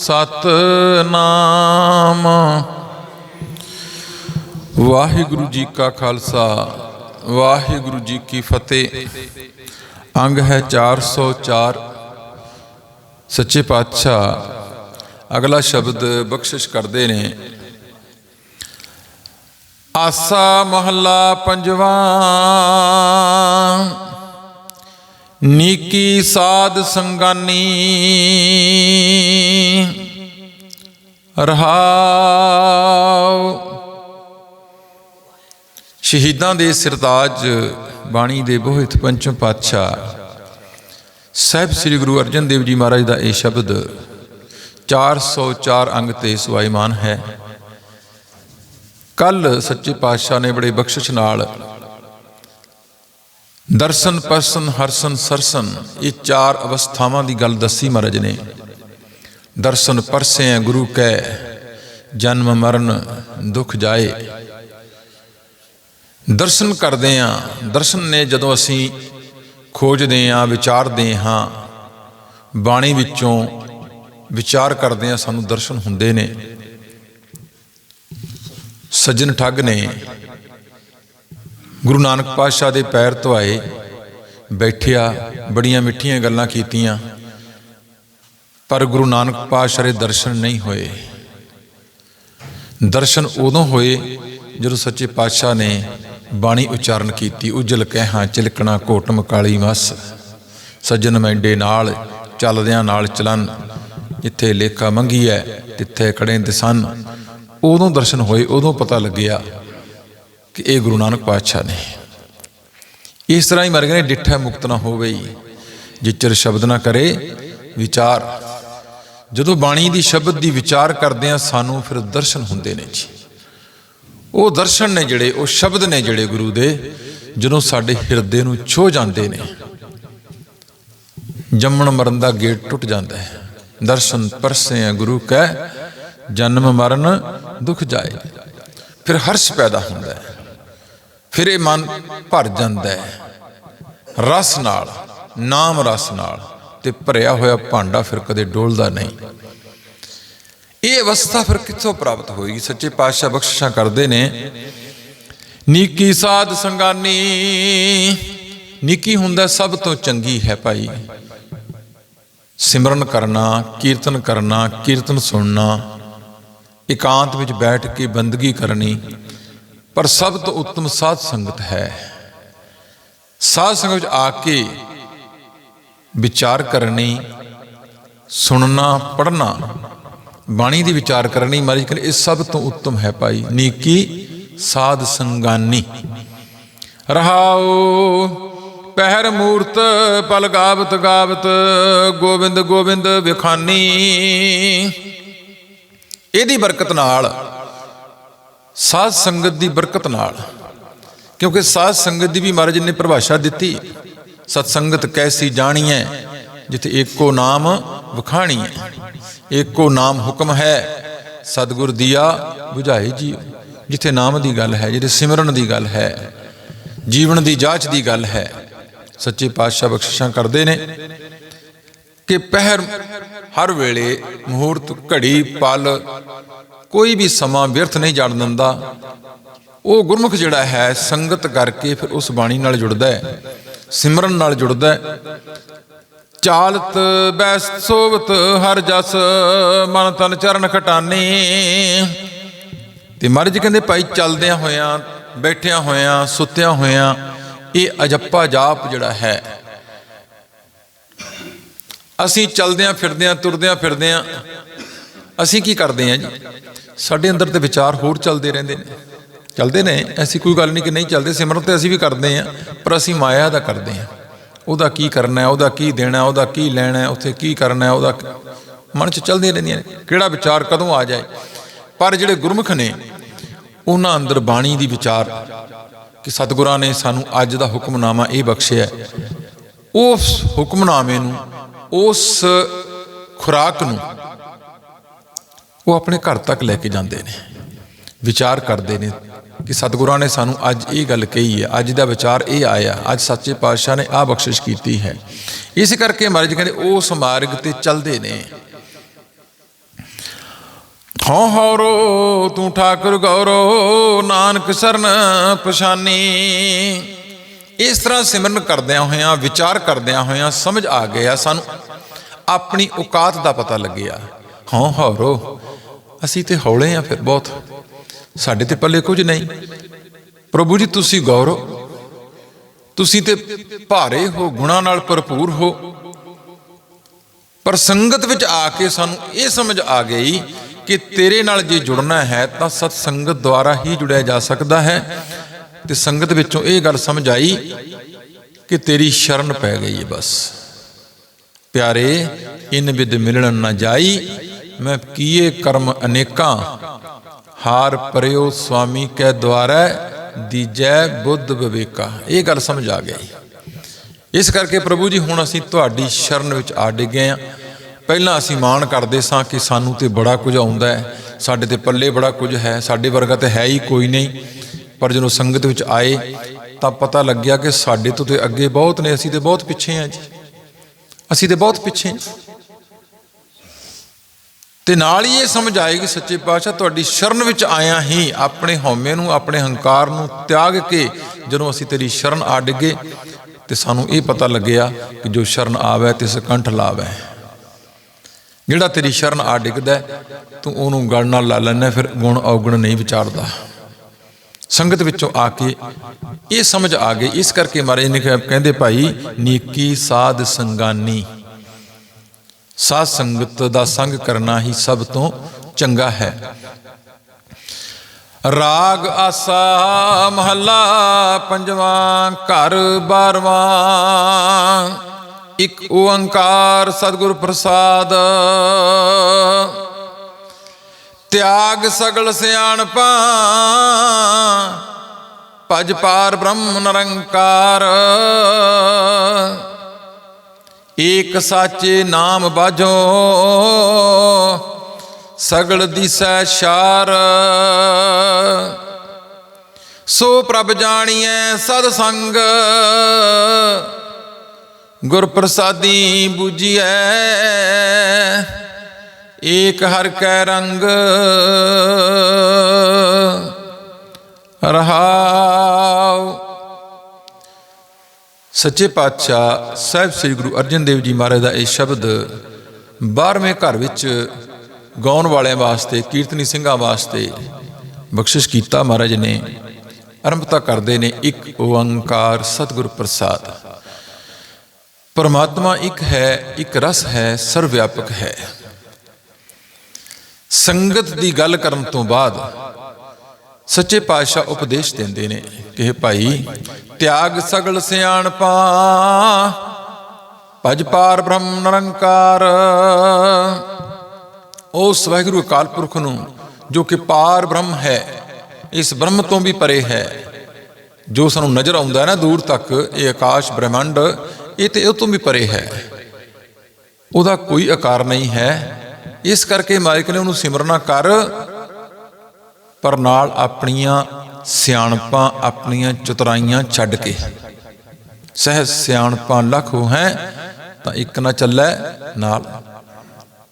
ਸਤਨਾਮ। ਵਾਹਿਗੁਰੂ ਜੀ ਕਾ ਖਾਲਸਾ, ਵਾਹਿਗੁਰੂ ਜੀ ਕੀ ਫਤਿਹ। ਅੰਗ ਹੈ 404 ਸੱਚੇ ਪਾਤਸ਼ਾਹ, ਅਗਲਾ ਸ਼ਬਦ ਬਖਸ਼ਿਸ਼ ਕਰਦੇ ਨੇ। ਆਸਾ ਮਹੱਲਾ ਪੰਜਵਾਂ। ਨੀਕੀ ਸਾਧ ਸੰਗਾਨੀ। ਰਹਾਉ। ਸ਼ਹੀਦਾਂ ਦੇ ਸਰਤਾਜ ਬਾਣੀ ਦੇ ਬੋਹਿਤ ਪੰਚਮ ਪਾਤਸ਼ਾਹ ਸਾਹਿਬ ਸ੍ਰੀ ਗੁਰੂ ਅਰਜਨ ਦੇਵ ਜੀ ਮਹਾਰਾਜ ਦਾ ਇਹ ਸ਼ਬਦ 404 ਅੰਗ ਤੇ ਸੁਆਇਮਾਨ ਹੈ। ਕੱਲ ਸੱਚੇ ਪਾਤਸ਼ਾਹ ਨੇ ਬੜੇ ਬਖਸ਼ਿਸ਼ ਨਾਲ ਦਰਸ਼ਨ, ਪਰਸਨ, ਹਰਸਨ, ਸਰਸਨ, ਇਹ ਚਾਰ ਅਵਸਥਾਵਾਂ ਦੀ ਗੱਲ ਦੱਸੀ ਮਹਾਰਾਜ ਨੇ। ਦਰਸ਼ਨ ਪਰਸੇ ਗੁਰੂ ਕੈ, ਜਨਮ ਮਰਨ, ਦੁਖ ਜਾਏ। ਦਰਸ਼ਨ ਕਰਦੇ ਆ, ਦਰਸ਼ਨ ਨੇ ਜਦੋਂ ਅਸੀਂ ਖੋਜਦੇ ਆ, ਵਿਚਾਰਦੇ ਹਾਂ, ਬਾਣੀ ਵਿੱਚੋਂ ਵਿਚਾਰ ਕਰਦੇ ਆ, ਸਾਨੂੰ ਦਰਸ਼ਨ ਹੁੰਦੇ ਨੇ। ਸੱਜਣ ਠੱਗ ਨੇ ਗੁਰੂ ਨਾਨਕ ਪਾਤਸ਼ਾਹ ਦੇ ਪੈਰ ਧਵਾਏ ਬੈਠਿਆ, ਬੜੀਆਂ ਮਿੱਠੀਆਂ ਗੱਲਾਂ ਕੀਤੀਆਂ, ਪਰ ਗੁਰੂ ਨਾਨਕ ਪਾਤਸ਼ਾਹ ਦੇ ਦਰਸ਼ਨ ਨਹੀਂ ਹੋਏ। ਦਰਸ਼ਨ ਉਦੋਂ ਹੋਏ ਜਦੋਂ ਸੱਚੇ ਪਾਤਸ਼ਾਹ ਨੇ ਬਾਣੀ ਉਚਾਰਨ ਕੀਤੀ, ਉਜਲ ਕਹਿਾਂ ਚਿਲਕਣਾ ਕੋਟਮ ਕਾਲੀ ਮਸ ਸੱਜਣ ਮੈਂਡੇ ਨਾਲ ਚੱਲਦਿਆਂ ਨਾਲ ਚਲਨ, ਜਿੱਥੇ ਲੇਖਾ ਮੰਗੀ ਹੈ ਤਿੱਥੇ ਖੜੇ ਦਸਨ। ਉਦੋਂ ਦਰਸ਼ਨ ਹੋਏ, ਉਦੋਂ ਪਤਾ ਲੱਗਿਆ ਕਿ ਇਹ ਗੁਰੂ ਨਾਨਕ ਪਾਤਸ਼ਾਹ ਨੇ। ਇਸ ਤਰ੍ਹਾਂ ਹੀ ਮਰ ਗਏ ਡਿੱਠਾ ਮੁਕਤ ਨਾ ਹੋਵੇ। ਜਿਚਰ ਸ਼ਬਦ ਨਾ ਕਰੇ, ਵਿਚਾਰ। ਜਦੋਂ ਬਾਣੀ ਦੀ ਸ਼ਬਦ ਦੀ ਵਿਚਾਰ ਕਰਦੇ ਆ ਸਾਨੂੰ ਫਿਰ ਦਰਸ਼ਨ ਹੁੰਦੇ ਨੇ ਜੀ। ਉਹ ਦਰਸ਼ਨ ਨੇ ਜਿਹੜੇ, ਉਹ ਸ਼ਬਦ ਨੇ ਜਿਹੜੇ ਗੁਰੂ ਦੇ, ਜਦੋਂ ਸਾਡੇ ਹਿਰਦੇ ਨੂੰ ਛੋ ਜਾਂਦੇ ਨੇ। ਜੰਮਣ ਮਰਨ ਦਾ ਗੇਟ ਟੁੱਟ ਜਾਂਦਾ ਹੈ। ਦਰਸ਼ਨ ਪਰਸੇ ਆ ਗੁਰੂ ਕੈ, ਜਨਮ ਮਰਨ ਦੁੱਖ ਜਾਏ। ਫਿਰ ਹਰਸ਼ ਪੈਦਾ ਹੁੰਦਾ ਹੈ। ਫਿਰ ਇਹ ਮਨ ਭਰ ਜਾਂਦਾ ਹੈ। ਰਸ ਨਾਲ, ਨਾਮ ਰਸ ਨਾਲ ਤੇ ਭਰਿਆ ਹੋਇਆ ਭਾਂਡਾ ਫਿਰ ਕਦੇ ਡੋਲਦਾ ਨਹੀਂ। ਇਹ ਅਵਸਥਾ ਫਿਰ ਕਿੱਥੋਂ ਪ੍ਰਾਪਤ ਹੋਈ? ਸੱਚੇ ਪਾਤਸ਼ਾਹ ਬਖਸ਼ਿਸ਼ਾਂ ਕਰਦੇ ਨੇ, ਨੀਕੀ ਸਾਧ ਸੰਗਾਨੀ, ਨੀਕੀ ਹੁੰਦਾ ਸਭ ਤੋਂ ਚੰਗੀ ਹੈ ਭਾਈ। ਸਿਮਰਨ ਕਰਨਾ, ਕੀਰਤਨ ਕਰਨਾ, ਕੀਰਤਨ ਸੁਣਨਾ, ਇਕਾਂਤ ਵਿੱਚ ਬੈਠ ਕੇ ਬੰਦਗੀ ਕਰਨੀ ਪਰ ਸਭ ਤੋਂ ਉੱਤਮ ਸਾਧ ਸੰਗਤ ਹੈ। ਸਾਧ ਸੰਗਤ ਵਿੱਚ ਆ ਕੇ ਵਿਚਾਰ ਕਰਨੀ, ਸੁਣਨਾ ਪੜਨਾ ਬਾਣੀ ਦੀ ਵਿਚਾਰ ਕਰਨੀ ਮਹਾਰਾਜ ਕਹਿੰਦੇ, ਇਹ ਸਭ ਤੋਂ ਉੱਤਮ ਹੈ ਭਾਈ, ਨੀਕੀ ਸਾਧ ਸੰਗਾਨੀ। ਰਹਾਓ, ਪਹਿਰ ਮੂਰਤ, ਪਲ ਗਾਵਤ ਗਾਵਤ, ਗੋਬਿੰਦ ਗੋਬਿੰਦ ਵਿਖਾਨੀ। ਇਹਦੀ ਬਰਕਤ ਨਾਲ ਸਾਧ ਸੰਗਤ ਦੀ ਬਰਕਤ ਨਾਲ, ਕਿਉਂਕਿ ਸਾਧ ਸੰਗਤ ਦੀ ਵੀ ਮਹਾਰਾਜ ਨੇ ਪਰਿਭਾਸ਼ਾ ਦਿੱਤੀ, ਸਤ ਸੰਗਤ ਕੈਸੀ ਹੈ ਜਿੱਥੇ ਏਕੋ ਨਾਮ ਵਖਾਣੀਐ, ਏਕੋ ਨਾਮ ਹੁਕਮ ਹੈ, ਸਤਿਗੁਰ ਦੀਆ 부ਝਾਏ ਜੀ ਜਿੱਥੇ ਨਾਮ ਦੀ ਗੱਲ ਹੈ, ਜਿੱਥੇ ਸਿਮਰਨ ਦੀ ਗੱਲ ਹੈ, ਜੀਵਨ ਦੀ ਜਾਂਚ ਦੀ ਗੱਲ ਹੈ, ਸੱਚੇ ਪਾਤਸ਼ਾਹ ਬਖਸ਼ਿਸ਼ਾਂ ਕਰਦੇ ਨੇ, ਕਿ ਪਹਿਰ ਹਰ ਵੇਲੇ ਮਹੂਰਤ ਘੜੀ ਪਲ ਕੋਈ ਵੀ ਸਮਾਂ ਵਿਅਰਥ ਨਹੀਂ ਜਾਣ ਦਿੰਦਾ। ਉਹ ਗੁਰਮੁਖ ਜਿਹੜਾ ਹੈ, ਸੰਗਤ ਕਰਕੇ ਫਿਰ ਉਸ ਬਾਣੀ ਨਾਲ ਜੁੜਦਾ ਹੈ, ਸਿਮਰਨ ਨਾਲ ਜੁੜਦਾ ਹੈ। ਚਾਲਤ ਬੈਸ ਸੋਵਤ ਹਰ ਜਸ, ਮਨ ਤਨ ਚਰਨ ਖਟਾਨੇ। ਤੇ ਮਹਾਰਾਜ ਕਹਿੰਦੇ, ਭਾਈ ਚੱਲਦਿਆਂ ਹੋਇਆਂ, ਬੈਠਿਆਂ ਹੋਇਆਂ, ਸੁੱਤਿਆਂ ਹੋਇਆਂ, ਇਹ ਅਜੱਪਾ ਜਾਪ ਜਿਹੜਾ ਹੈ, ਅਸੀਂ ਚਲਦਿਆਂ ਫਿਰਦਿਆਂ, ਤੁਰਦਿਆਂ ਫਿਰਦਿਆਂ ਅਸੀਂ ਕੀ ਕਰਦੇ ਹਾਂ ਜੀ? ਸਾਡੇ ਅੰਦਰ ਤੇ ਵਿਚਾਰ ਹੋਰ ਚੱਲਦੇ ਰਹਿੰਦੇ ਨੇ। ਚੱਲਦੇ ਨੇ ਐਸੀ ਕੋਈ ਗੱਲ ਨਹੀਂ ਕਿ ਨਹੀਂ ਚੱਲਦੇ ਸਿਮਰਨ ਤੇ ਅਸੀਂ ਵੀ ਕਰਦੇ ਹਾਂ ਪਰ ਅਸੀਂ ਮਾਇਆ ਦਾ ਕਰਦੇ ਹਾਂ। ਉਹਦਾ ਕੀ ਕਰਨਾ ਹੈ ਉਹਦਾ ਕੀ ਦੇਣਾ ਉਹਦਾ ਕੀ ਲੈਣਾ ਹੈ, ਉੱਥੇ ਕੀ ਕਰਨਾ ਹੈ, ਉਹਦਾ ਮਨ 'ਚ ਚੱਲਦੀਆਂ ਰਹਿੰਦੀਆਂ ਨੇ। ਕਿਹੜਾ ਵਿਚਾਰ ਕਦੋਂ ਆ ਜਾਏ? ਪਰ ਜਿਹੜੇ ਗੁਰਮੁਖ ਨੇ ਉਹਨਾਂ ਅੰਦਰ ਬਾਣੀ ਦੀ ਵਿਚਾਰ ਕਿ ਸਤਿਗੁਰਾਂ ਨੇ ਸਾਨੂੰ ਅੱਜ ਦਾ ਹੁਕਮਨਾਮਾ ਇਹ ਬਖਸ਼ਿਆ ਉਸ ਹੁਕਮਨਾਮੇ ਨੂੰ ਉਸ ਖੁਰਾਕ ਨੂੰ ਉਹ ਆਪਣੇ ਘਰ ਤੱਕ ਲੈ ਕੇ ਜਾਂਦੇ ਨੇ। ਵਿਚਾਰ ਕਰਦੇ ਨੇ ਕਿ ਸਤਿਗੁਰਾਂ ਨੇ ਸਾਨੂੰ ਅੱਜ ਇਹ ਗੱਲ ਕਹੀ ਹੈ, ਅੱਜ ਦਾ ਵਿਚਾਰ ਇਹ ਆਇਆ, ਅੱਜ ਸੱਚੇ ਪਾਤਸ਼ਾਹ ਨੇ ਆ ਬਖਸ਼ਿਸ਼ ਕੀਤੀ ਹੈ। ਇਸ ਕਰਕੇ ਮਹਾਰਾਜ ਕਹਿੰਦੇ ਉਸ ਮਾਰਗ ਤੇ ਚੱਲਦੇ ਨੇ। ਹਉ ਹਉਰੋ, ਤੂੰ ਠਾਕੁਰ ਗੌਰੋ, ਨਾਨਕ ਸਰਨ ਪਛਾਨੀ। ਇਸ ਤਰ੍ਹਾਂ ਸਿਮਰਨ ਕਰਦਿਆਂ ਹੋਇਆਂ, ਵਿਚਾਰ ਕਰਦਿਆਂ ਹੋਇਆਂ ਸਮਝ ਆ ਗਿਆ, ਸਾਨੂੰ ਆਪਣੀ ਔਕਾਤ ਦਾ ਪਤਾ ਲੱਗਿਆ। ਹਉ ਹਉਰੋ ਅਸੀਂ ਤੇ ਹੌਲੇ ਆ ਫਿਰ ਬਹੁਤ। ਸਾਡੇ ਤੇ ਪੱਲੇ ਕੁਝ ਨਹੀਂ। ਪ੍ਰਭੂ ਜੀ, ਤੁਸੀਂ ਗੌਰੋ ਤੁਸੀਂ ਤੇ ਭਾਰੇ ਹੋ, ਗੁਣਾ ਨਾਲ ਭਰਪੂਰ ਹੋ। ਪਰ ਸੰਗਤ ਵਿੱਚ ਆ ਕੇ ਸਾਨੂੰ ਇਹ ਸਮਝ ਆ ਗਈ ਕਿ ਤੇਰੇ ਨਾਲ ਜੇ ਜੁੜਨਾ ਹੈ, ਤਾਂ ਸਤ ਸੰਗਤ ਦੁਆਰਾ ਹੀ ਜੁੜਿਆ ਜਾ ਸਕਦਾ ਹੈ। ਤੇ ਸੰਗਤ ਵਿੱਚੋਂ ਇਹ ਗੱਲ ਸਮਝ ਆਈ ਕਿ ਤੇਰੀ ਸ਼ਰਨ ਪੈ ਗਈ ਹੈ ਬਸ। ਪਿਆਰੇ, ਇਨ ਵਿਦ ਮਿਲਣ ਨਾ ਜਾਈ। ਮੈਂ ਕੀਏ ਕਰਮ ਅਨੇਕਾਂ, ਹਾਰ ਪਰਿਓ ਸੁਆਮੀ ਕੈ ਦੁਆਰਾ, ਦੀਜੈ ਬੁੱਧ ਵਿਵੇਕਾ। ਇਹ ਗੱਲ ਸਮਝ ਆ ਗਈ। ਇਸ ਕਰਕੇ ਪ੍ਰਭੂ ਜੀ, ਹੁਣ ਅਸੀਂ ਤੁਹਾਡੀ ਸ਼ਰਨ ਵਿੱਚ ਆ ਡਿੱਗੇ ਆ। ਪਹਿਲਾਂ ਅਸੀਂ ਮਾਣ ਕਰਦੇ ਸਾਂ ਕਿ ਸਾਨੂੰ ਤੇ ਬੜਾ ਕੁਝ ਆਉਂਦਾ ਹੈ। ਸਾਡੇ ਤੇ ਪੱਲੇ ਬੜਾ ਕੁਝ ਹੈ, ਸਾਡੇ ਵਰਗਾ ਤੇ ਹੈ ਹੀ ਕੋਈ ਨਹੀਂ। ਪਰ ਜਦੋਂ ਸੰਗਤ ਵਿੱਚ ਆਏ, ਤਾਂ ਪਤਾ ਲੱਗਿਆ ਕਿ ਸਾਡੇ ਤੋਂ ਤੇ ਅੱਗੇ ਬਹੁਤ ਨੇ, ਅਸੀਂ ਤੇ ਬਹੁਤ ਪਿੱਛੇ ਆ ਜੀ। ਅਸੀਂ ਤੇ ਬਹੁਤ ਪਿੱਛੇ ਹਾਂ ਤੇ ਨਾਲ ਹੀ ਇਹ ਸਮਝ ਆਏਗੀ ਸੱਚੇ ਪਾਤਸ਼ਾਹ, ਤੁਹਾਡੀ ਸ਼ਰਨ ਵਿੱਚ ਆਇਆ ਹੀ ਆਪਣੇ ਹਉਮੈ ਨੂੰ, ਆਪਣੇ ਹੰਕਾਰ ਨੂੰ ਤਿਆਗ ਕੇ ਜਦੋਂ ਅਸੀਂ ਤੇਰੀ ਸ਼ਰਨ ਆ ਡਿੱਗੇ ਤੇ ਸਾਨੂੰ ਇਹ ਪਤਾ ਲੱਗਿਆ ਕਿ ਜੋ ਸ਼ਰਨ ਆਵੇ ਤਿਸ ਕੰਠ ਲਾਵੇ। ਜਿਹੜਾ ਤੇਰੀ ਸ਼ਰਨ ਆ ਡਿੱਗਦਾ ਤੂੰ ਉਹਨੂੰ ਗਲ ਨਾਲ ਲਾ ਲੈਣਾ ਫਿਰ ਗੁਣ ਔਗਣ ਨਹੀਂ ਵਿਚਾਰਦਾ। ਸੰਗਤ ਵਿੱਚੋਂ ਆ ਕੇ ਇਹ ਸਮਝ ਆ ਗਈ। ਇਸ ਕਰਕੇ ਮਹਾਰਾਜ ਨੇ ਕਹਿੰਦੇ ਭਾਈ, ਨੀਕੀ ਸਾਧ ਸੰਗਾਨੀ। ਸਾਧ ਸੰਗਤ ਦਾ ਸੰਗ ਕਰਨਾ ਹੀ ਸਭ ਤੋਂ ਚੰਗਾ ਹੈ। ਰਾਗ ਆਸਾ ਮਹੱਲਾ ਪੰਜਵਾਂ, ਘਰ ਬਾਰਵਾਂ, ਇੱਕ ਓੰਕਾਰ ਸਤਿਗੁਰ ਪ੍ਰਸਾਦ। ਤਿਆਗ ਸਗਲ ਸਿਆਣਪਾਂ, ਭਜ ਪਾਰ ਬ੍ਰਹਮ ਨਿਰੰਕਾਰ। ਏਕ ਸਾਚੇ ਨਾਮ ਬਾਝੋ, ਸਗਲ ਦਿਸੈ ਸ਼ਾਰ। ਸੋ ਪ੍ਰਭ ਜਾਣੀਐ ਸਦ ਸੰਗ ਗੁਰ ਪ੍ਰਸਾਦੀ ਬੂਝੀਐ, ਏਕ ਹਰ ਕੈ ਰੰਗ। ਰਹਾਉ ਸੱਚੇ ਪਾਤਸ਼ਾਹ ਸਾਹਿਬ ਸ੍ਰੀ ਗੁਰੂ ਅਰਜਨ ਦੇਵ ਜੀ ਮਹਾਰਾਜ ਦਾ ਇਹ ਸ਼ਬਦ 12ਵੇਂ ਘਰ ਵਿੱਚ ਗਾਉਣ ਵਾਲਿਆਂ ਵਾਸਤੇ, ਕੀਰਤਨੀ ਸਿੰਘਾਂ ਵਾਸਤੇ ਬਖਸ਼ਿਸ਼ ਕੀਤਾ ਮਹਾਰਾਜ ਨੇ। ਆਰੰਭਤਾ ਕਰਦੇ ਨੇ ਇੱਕ ਓੰਕਾਰ ਸਤਿਗੁਰ ਪ੍ਰਸਾਦ। ਪਰਮਾਤਮਾ ਇੱਕ ਹੈ, ਇੱਕ ਰਸ ਹੈ ਸਰਵ ਵਿਆਪਕ ਹੈ। ਸੰਗਤ ਦੀ ਗੱਲ ਕਰਨ ਤੋਂ ਬਾਅਦ ਸੱਚੇ ਪਾਤਸ਼ਾਹ ਉਪਦੇਸ਼ ਦਿੰਦੇ ਨੇ ਕਿ ਭਾਈ, ਤਿਆਗ ਸਗਲ ਸਿਆਣਪਾਂ ਭਜ ਪਾਰ ਬ੍ਰਹਮ ਨਿਰੰਕਾਰ। ਉਸ ਵਾਹਿਗੁਰੂ ਅਕਾਲ ਪੁਰਖ ਨੂੰ, ਜੋ ਕਿ ਪਾਰ ਬ੍ਰਹਮ ਹੈ, ਇਸ ਬ੍ਰਹਮ ਤੋਂ ਵੀ ਪਰੇ ਹੈ। ਜੋ ਸਾਨੂੰ ਨਜ਼ਰ ਆਉਂਦਾ ਹੈ ਨਾ ਦੂਰ ਤੱਕ, ਇਹ ਆਕਾਸ਼ ਬ੍ਰਹਮੰਡ, ਇਹ ਤੇ ਉਹ ਤੋਂ ਵੀ ਪਰੇ ਹੈ। ਉਹਦਾ ਕੋਈ ਆਕਾਰ ਨਹੀਂ ਹੈ। ਇਸ ਕਰਕੇ ਮਾਇਕ ਨੇ ਉਹਨੂੰ ਸਿਮਰਨਾ ਕਰ ਪਰ ਨਾਲ ਆਪਣੀਆਂ ਸਿਆਣਪਾਂ ਆਪਣੀਆਂ ਚਤੁਰਾਈਆਂ ਛੱਡ ਕੇ। ਸਹਿ ਸਿਆਣਪਾਂ ਲੱਖੋ ਹੈ ਤਾਂ ਇੱਕ ਨਾ ਚੱਲੈ ਨਾਲ।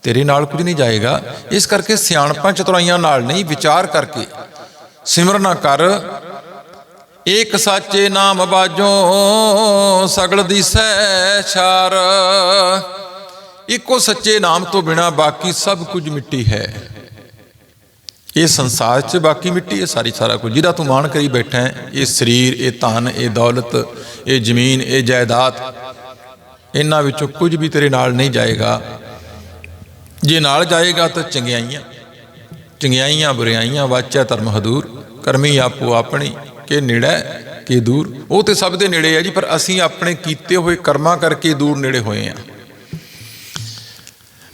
ਤੇਰੇ ਨਾਲ ਕੁਝ ਨਹੀਂ ਜਾਏਗਾ। ਇਸ ਕਰਕੇ ਸਿਆਣਪਾਂ ਚਤੁਰਾਈਆਂ ਨਾਲ ਨਹੀਂ, ਵਿਚਾਰ ਕਰਕੇ। ਸਿਮਰਨਾ ਕਰ। ਏਕ ਸਾਚੇ ਨਾਮ ਬਾਜੋ ਸਗਲ ਦਿਸੈ ਛਾਰ। ਇੱਕੋ ਸੱਚੇ ਨਾਮ ਤੋਂ ਬਿਨਾ ਬਾਕੀ ਸਭ ਕੁਝ ਮਿੱਟੀ ਹੈ। ਇਹ ਸੰਸਾਰ 'ਚ ਬਾਕੀ ਮਿੱਟੀ ਹੈ, ਸਾਰੀ ਸਾਰਾ ਕੁਝ। ਜਿਹਦਾ ਤੂੰ ਮਾਣ ਕਰੀ ਬੈਠਾ ਹੈ, ਇਹ ਸਰੀਰ, ਇਹ ਧਨ, ਇਹ ਦੌਲਤ, ਇਹ ਜ਼ਮੀਨ, ਇਹ ਜਾਇਦਾਦ, ਇਹਨਾਂ ਵਿੱਚੋਂ ਕੁਝ ਵੀ ਤੇਰੇ ਨਾਲ ਨਹੀਂ ਜਾਏਗਾ। ਜੇ ਨਾਲ ਜਾਏਗਾ ਤਾਂ ਚੰਗਿਆਈਆਂ ਚੰਗਿਆਈਆਂ, ਬੁਰਿਆਈਆਂ ਵਾਚਾ ਧਰਮ ਹਦੂਰ, ਕਰਮੀ ਆਪੋ ਆਪਣੀ, ਕਿ ਨੇੜੇ, ਕਿ ਦੂਰ। ਉਹ ਤੇ ਸਭ ਦੇ ਨੇੜੇ ਹੈ ਜੀ, ਪਰ ਅਸੀਂ ਆਪਣੇ ਕੀਤੇ ਹੋਏ ਕਰਮਾਂ ਕਰਕੇ ਦੂਰ ਨੇੜੇ ਹੋਏ ਆ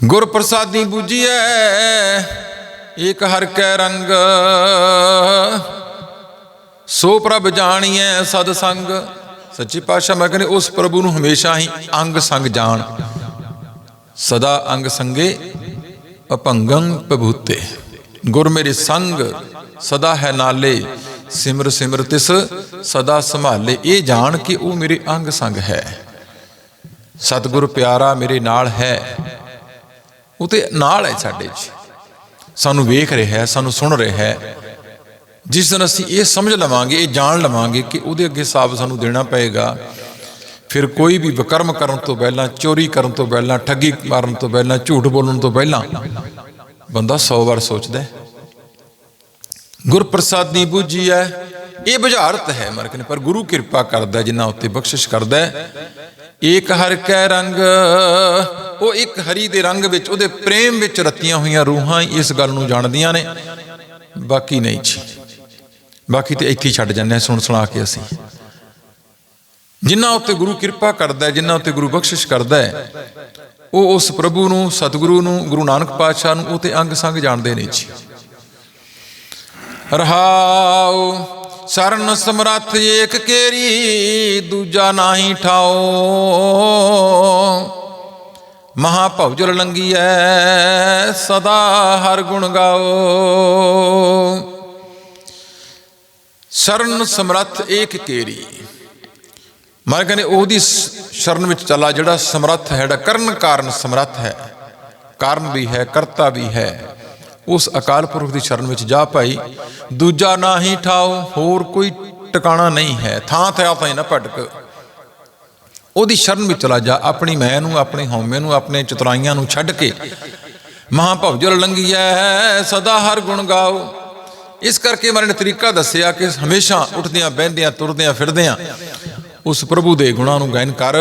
ਗੁਰ ਪ੍ਰਸਾਦੀ ਬੂਝੀਐ ਏਕ ਹਰ ਕੈ ਰੰਗ। ਸੋ ਪ੍ਰਭ ਜਾਣੀਐ ਸਦ ਸੰਗ। ਸੱਚੀ ਪਾਤਸ਼ਾਹ ਮੈਂ ਕਹਿੰਦੇ ਉਸ ਪ੍ਰਭੂ ਨੂੰ ਹਮੇਸ਼ਾ ਹੀ ਅੰਗ ਸੰਗ ਜਾਣ। ਸਦਾ ਅੰਗ ਸੰਗੇ ਅਪੰਗੰ ਪ੍ਰਭੂਤੇ ਗੁਰ ਮੇਰੇ ਸੰਗ, ਸਦਾ ਹੈ ਨਾਲੇ। ਸਿਮਰ ਸਿਮਰ ਤਿਸ, ਸਦਾ ਸੰਭਾਲੇ। ਇਹ ਜਾਣ ਕਿ ਉਹ ਮੇਰੇ ਅੰਗ ਸੰਗ ਹੈ। ਸਤਿਗੁਰ ਪਿਆਰਾ ਮੇਰੇ ਨਾਲ ਹੈ। ਉਹ ਤੇ ਨਾਲ ਹੈ ਸਾਡੇ 'ਚ ਸਾਨੂੰ ਵੇਖ ਰਿਹਾ ਹੈ ਸਾਨੂੰ ਸੁਣ ਰਿਹਾ ਹੈ। ਜਿਸ ਦਿਨ ਅਸੀਂ ਇਹ ਸਮਝ ਲਵਾਂਗੇ ਇਹ ਜਾਣ ਲਵਾਂਗੇ ਕਿ ਉਹਦੇ ਅੱਗੇ ਹਿਸਾਬ ਸਾਨੂੰ ਦੇਣਾ ਪਏਗਾ। ਫਿਰ ਕੋਈ ਵੀ ਵਿਕਰਮ ਕਰਨ ਤੋਂ ਪਹਿਲਾਂ ਚੋਰੀ ਕਰਨ ਤੋਂ ਪਹਿਲਾਂ ਠੱਗੀ ਮਾਰਨ ਤੋਂ ਪਹਿਲਾਂ ਝੂਠ ਬੋਲਣ ਤੋਂ ਪਹਿਲਾਂ ਬੰਦਾ 100 ਵਾਰ ਸੋਚਦਾ ਹੈ। ਗੁਰ ਪ੍ਰਸਾਦੀ ਹੈ। ਇਹ ਬੁਝਾਰਤ ਹੈ ਮਰ ਕਹਿੰਦੇ ਪਰ ਗੁਰੂ ਕਿਰਪਾ ਕਰਦਾ ਹੈ, ਜਿਨ੍ਹਾਂ ਉੱਤੇ ਬਖਸ਼ਿਸ਼ ਕਰਦਾ ਹੈ। ਏਕ ਹਰ ਕੈ ਰੰਗ। ਉਹ ਇੱਕ ਹਰੀ ਦੇ ਰੰਗ ਵਿੱਚ, ਉਹਦੇ ਪ੍ਰੇਮ ਵਿੱਚ ਰਤੀਆਂ ਹੋਈਆਂ ਰੂਹਾਂ ਹੀ ਇਸ ਗੱਲ ਨੂੰ ਜਾਣਦੀਆਂ ਨੇ। ਬਾਕੀ ਨਹੀਂ ਜੀ। ਬਾਕੀ ਤੇ ਇੱਥੇ ਹੀ ਛੱਡ ਜਾਂਦੇ ਸੁਣ ਸੁਣਾ ਕੇ ਅਸੀਂ। ਜਿਨ੍ਹਾਂ ਉੱਤੇ ਗੁਰੂ ਕਿਰਪਾ ਕਰਦਾ ਹੈ, ਜਿਨ੍ਹਾਂ ਉੱਤੇ ਗੁਰੂ ਬਖਸ਼ਿਸ਼ ਕਰਦਾ ਹੈ, ਉਹ ਉਸ ਪ੍ਰਭੂ ਨੂੰ, ਸਤਿਗੁਰੂ ਨੂੰ, ਗੁਰੂ ਨਾਨਕ ਪਾਤਸ਼ਾਹ ਨੂੰ, ਉਹ ਤੇ ਅੰਗ ਸੰਗ ਜਾਣਦੇ ਨੇ ਜੀ। ਰਹਾਉ ਸਰਨ ਸਮਰੱਥ ਏਕ ਕੇਰੀ, ਦੂਜਾ ਨਾਹੀ ਠਾਓ ਮਹਾ ਭਉਜਲ ਲੰਗੀਐ, ਸਦਾ ਹਰ ਗੁਣ ਗਾਓ ਸ਼ਰਨ ਸਮਰੱਥ ਏਕ ਕੇਰੀ। ਮੈਂ ਕਹਿੰਦੇ, ਉਹਦੀ ਸ਼ਰਨ ਵਿੱਚ ਚੱਲਾ ਜਿਹੜਾ ਸਮਰੱਥ ਹੈ, ਜਿਹੜਾ ਕਰਨ ਕਾਰਨ ਸਮਰੱਥ ਹੈ। ਕਾਰਨ ਵੀ ਹੈ, ਕਰਤਾ ਵੀ ਹੈ। ਉਸ ਅਕਾਲ ਪੁਰਖ ਦੀ ਸ਼ਰਨ ਵਿੱਚ ਜਾ ਭਾਈ ਦੂਜਾ ਨਾ ਹੀ ਠਾਓ ਹੋਰ ਕੋਈ ਟਿਕਾਣਾ ਨਹੀਂ ਹੈ। ਥਾਂ ਥਾਂ ਤਾਂ ਨਾ ਭਟਕ। ਉਹਦੀ ਸ਼ਰਨ ਵਿੱਚ ਚਲਾ ਜਾ। ਆਪਣੀ ਮੈਂ ਨੂੰ, ਆਪਣੇ ਹਉਮੈ ਨੂੰ, ਆਪਣੇ ਚਤੁਰਾਈਆਂ ਨੂੰ ਛੱਡ ਕੇ। ਮਹਾ ਭਵਜਲ ਲੰਗੀਐ ਸਦਾ ਹਰ ਗੁਣ ਗਾਓ। ਇਸ ਕਰਕੇ ਮਰਨ ਤਰੀਕਾ ਦੱਸਿਆ ਕਿ ਹਮੇਸ਼ਾ ਉੱਠਦਿਆਂ, ਬਹਿੰਦਿਆਂ, ਤੁਰਦਿਆਂ, ਫਿਰਦਿਆਂ ਉਸ ਪ੍ਰਭੂ ਦੇ ਗੁਣਾਂ ਨੂੰ ਗਾਇਨ ਕਰ।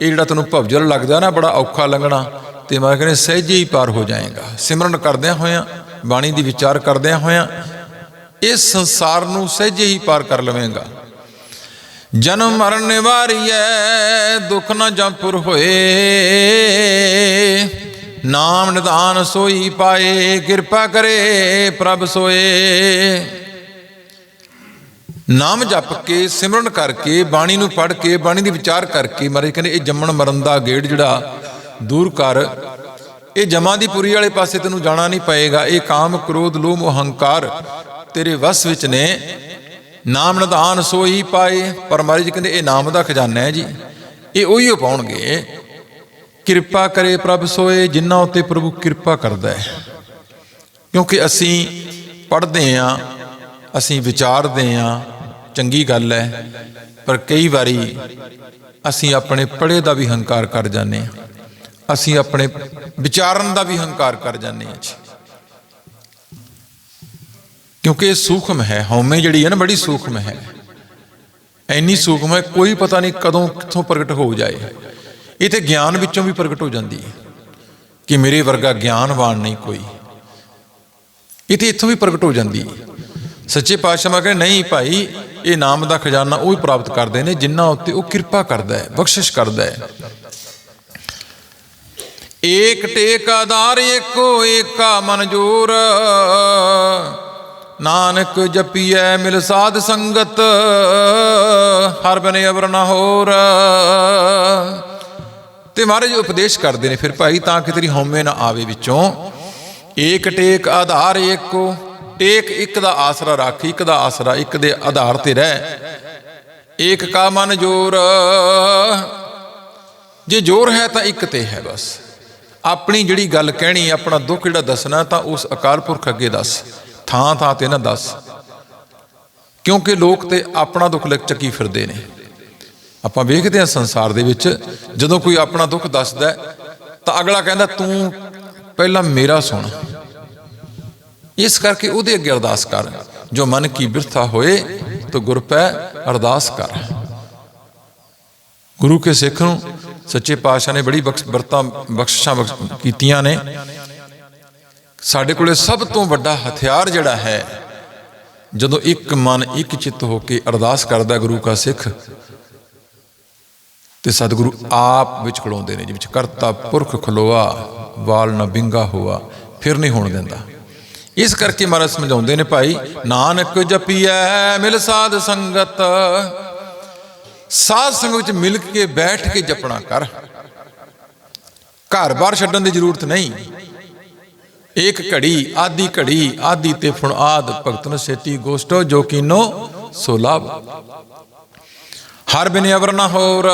ਇਹ ਜਿਹੜਾ ਤੈਨੂੰ ਭਵਜਲ ਲੱਗਦਾ ਨਾ, ਬੜਾ ਔਖਾ ਲੰਘਣਾ। ਤੇ ਮਹਾਰਾਜ ਕਹਿੰਦੇ, ਸਹਿਜੇ ਹੀ ਪਾਰ ਹੋ ਜਾਏਗਾ। ਸਿਮਰਨ ਕਰਦਿਆਂ ਹੋਇਆਂ, ਬਾਣੀ ਦੀ ਵਿਚਾਰ ਕਰਦਿਆਂ ਹੋਇਆਂ ਇਸ ਸੰਸਾਰ ਨੂੰ ਸਹਿਜੇ ਹੀ ਪਾਰ ਕਰ ਲਵੇਂਗਾ। ਜਨਮ ਮਰਨ ਨਿਵਾਰੀਐ, ਦੁੱਖ ਨਾ ਜੰਪੁਰ ਹੋਏ। ਨਾਮ ਨਿਦਾਨ ਸੋਈ ਪਾਏ, ਕਿਰਪਾ ਕਰੇ, ਪ੍ਰਭ ਸੋਏ। ਨਾਮ ਜਪ ਕੇ, ਸਿਮਰਨ ਕਰਕੇ, ਬਾਣੀ ਨੂੰ ਪੜ੍ਹ ਕੇ, ਬਾਣੀ ਦੀ ਵਿਚਾਰ ਕਰਕੇ, ਮਾਰੇ ਕਹਿੰਦੇ, ਇਹ ਜੰਮਣ ਮਰਨ ਦਾ ਗੇੜ ਜਿਹੜਾ ਦੂਰ ਕਰ। ਇਹ ਜਮਾਂ ਦੀ ਪੁਰੀ ਵਾਲੇ ਪਾਸੇ ਤੈਨੂੰ ਜਾਣਾ ਨਹੀਂ ਪਏਗਾ। ਇਹ ਕਾਮ, ਕ੍ਰੋਧ, ਲੋਭ ਮੋਹ ਹੰਕਾਰ ਤੇਰੇ ਵਸ ਵਿੱਚ ਨੇ। ਨਾਮ ਨਿਧਾਨ ਸੋਈ ਪਾਏ। ਪਰ ਮਹਾਰਾਜ ਜੀ ਕਹਿੰਦੇ, ਇਹ ਨਾਮ ਦਾ ਖਜ਼ਾਨਾ ਹੈ ਜੀ। ਇਹ ਉਹੀ ਪਾਉਣਗੇ ਕਿਰਪਾ ਕਰੇ ਪ੍ਰਭ ਸੋਏ ਜਿਨ੍ਹਾਂ ਉੱਤੇ ਪ੍ਰਭੂ ਕਿਰਪਾ ਕਰਦਾ ਹੈ। ਕਿਉਂਕਿ ਅਸੀਂ ਪੜ੍ਹਦੇ ਆਂ ਅਸੀਂ ਵਿਚਾਰਦੇ ਆਂ ਚੰਗੀ ਗੱਲ ਹੈ। ਪਰ ਕਈ ਵਾਰੀ ਅਸੀਂ ਆਪਣੇ ਪੜ੍ਹੇ ਦਾ ਵੀ ਹੰਕਾਰ ਕਰ ਜਾਂਦੇ ਹਾਂ। ਅਸੀਂ ਆਪਣੇ ਵਿਚਾਰਨ ਦਾ ਵੀ ਹੰਕਾਰ ਕਰ ਜਾਂਦੇ ਹਾਂ ਜੀ। ਕਿਉਂਕਿ ਇਹ ਸੂਖਮ ਹੈ, ਹਉਮੈ ਜਿਹੜੀ ਹੈ ਨਾ, ਬੜੀ ਸੂਖਮ ਹੈ। ਐਨੀ ਸੂਖਮ ਹੈ, ਕੋਈ ਪਤਾ ਨਹੀਂ ਕਦੋਂ ਕਿੱਥੋਂ ਪ੍ਰਗਟ ਹੋ ਜਾਏ। ਇਹ ਤੇ ਗਿਆਨ ਵਿੱਚੋਂ ਵੀ ਪ੍ਰਗਟ ਹੋ ਜਾਂਦੀ ਹੈ ਕਿ ਮੇਰੇ ਵਰਗਾ ਗਿਆਨਵਾਨ ਨਹੀਂ ਕੋਈ। ਇਹ ਤੇ ਇੱਥੋਂ ਵੀ ਪ੍ਰਗਟ ਹੋ ਜਾਂਦੀ ਹੈ। ਸੱਚੇ ਪਾਤਸ਼ਾਹ ਮੈਂ ਕਹਿੰਦਾ ਨਹੀਂ ਭਾਈ, ਇਹ ਨਾਮ ਦਾ ਖਜ਼ਾਨਾ ਉਹ ਹੀ ਪ੍ਰਾਪਤ ਕਰਦੇ ਨੇ ਜਿਨ੍ਹਾਂ ਉੱਤੇ ਉਹ ਕਿਰਪਾ ਕਰਦਾ ਹੈ, ਬਖਸ਼ਿਸ਼ ਕਰਦਾ ਹੈ। ਏਕ ਟੇਕ ਆਧਾਰ ਏਕੋ ਏਕਾ ਮਨਜੂਰ। ਨਾਨਕ ਜਪੀਐ ਮਿਲ ਸਾਧ ਸੰਗਤ, ਹਰ ਬਨੇ ਅਵਰ ਨਾ ਹੋਰ। ਤੇ ਮਹਾਰਾਜ ਉਪਦੇਸ਼ ਕਰਦੇ ਨੇ ਫਿਰ ਭਾਈ, ਤਾਂ ਕਿ ਤੇਰੀ ਹਉਮੈ ਨਾ ਆਵੇ ਵਿੱਚੋਂ। ਏਕ ਟੇਕ ਆਧਾਰ ਏਕੋ ਟੇਕ ਇੱਕ ਦਾ ਆਸਰਾ ਰੱਖ, ਇੱਕ ਦਾ ਆਸਰਾ ਇੱਕ ਦੇ ਆਧਾਰ ਤੇ ਰਹਿ। ਏਕ ਕਾ ਮਨ ਜੋਰ ਜੇ ਜੋਰ ਹੈ ਤਾਂ ਇੱਕ ਤੇ ਹੈ ਬਸ। ਆਪਣੀ ਜਿਹੜੀ ਗੱਲ ਕਹਿਣੀ ਆਪਣਾ ਦੁੱਖ ਜਿਹੜਾ ਦੱਸਣਾ, ਤਾਂ ਉਸ ਅਕਾਲ ਪੁਰਖ ਅੱਗੇ ਦੱਸ। ਥਾਂ ਥਾਂ ਤੇ ਨਾ ਦੱਸ। ਕਿਉਂਕਿ ਲੋਕ ਤੇ ਆਪਣਾ ਦੁੱਖ ਲਿਖ ਚੱਕੀ ਫਿਰਦੇ ਨੇ। ਆਪਾਂ ਵੇਖਦੇ ਹਾਂ ਸੰਸਾਰ ਦੇ ਵਿੱਚ, ਜਦੋਂ ਕੋਈ ਆਪਣਾ ਦੁੱਖ ਦੱਸਦਾ, ਤਾਂ ਅਗਲਾ ਕਹਿੰਦਾ, ਤੂੰ ਪਹਿਲਾਂ ਮੇਰਾ ਸੁਣ। ਇਸ ਕਰਕੇ ਉਹਦੇ ਅੱਗੇ ਅਰਦਾਸ ਕਰ। ਜੋ ਮਨ ਕੀ ਬਿਰਥਾ ਹੋਏ, ਤੋ ਗੁਰ ਪੈ ਅਰਦਾਸ ਕਰ। ਗੁਰੂ ਕੇ ਸਿੱਖ ਨੂੰ ਸੱਚੇ ਪਾਤਸ਼ਾਹ ਨੇ ਬੜੀ ਬਖਸ਼ ਬਰਤਾ ਬਖਸ਼ਿਸ਼ਾਂ ਕੀਤੀਆਂ ਨੇ। ਸਾਡੇ ਕੋਲੇ ਸਭ ਤੋਂ ਵੱਡਾ ਹਥਿਆਰ ਜਿਹੜਾ ਹੈ, ਜਦੋਂ ਇੱਕ ਮਨ ਇੱਕ ਚਿੱਤ ਹੋ ਕੇ ਅਰਦਾਸ ਕਰਦਾ ਗੁਰੂ ਕਾ ਸਿੱਖ, ਤੇ ਸਤਿਗੁਰੂ ਆਪ ਵਿੱਚ ਖਲੋਂਦੇ ਨੇ, ਜਿਵੇਂ ਕਰਤਾ ਪੁਰਖ ਖਲੋਆ, ਵਾਲ ਨਾ ਬਿੰਗਾ ਹੋਆ, ਫਿਰ ਨਹੀਂ ਹੋਣ ਦਿੰਦਾ। ਇਸ ਕਰਕੇ ਮਹਾਰਾਜ ਸਮਝਾਉਂਦੇ ਨੇ ਭਾਈ, ਨਾਨਕ ਜਪੀਐ ਮਿਲ ਸਾਧ ਸੰਗਤ ਸਾਧ ਸੰਗਤ ਵਿੱਚ ਮਿਲ ਕੇ ਬੈਠ ਕੇ ਜਪਣਾ ਕਰ। ਘਰ-ਬਾਰ ਛੱਡਣ ਦੀ ਜ਼ਰੂਰਤ ਨਹੀਂ। ਏਕ ਘੜੀ ਆਦੀ ਘੜੀ ਆਦੀ ਤੇ ਫੁਣ ਆਦ ਭਗਤਨ ਸੇਤੀ ਗੋਸ਼ਟੋ ਜੋ ਕੀਨੋ ਸੋ ਲਾਭ। ਹਰ ਬਿਨ ਅਵਰ ਨਾ ਹੋਰ,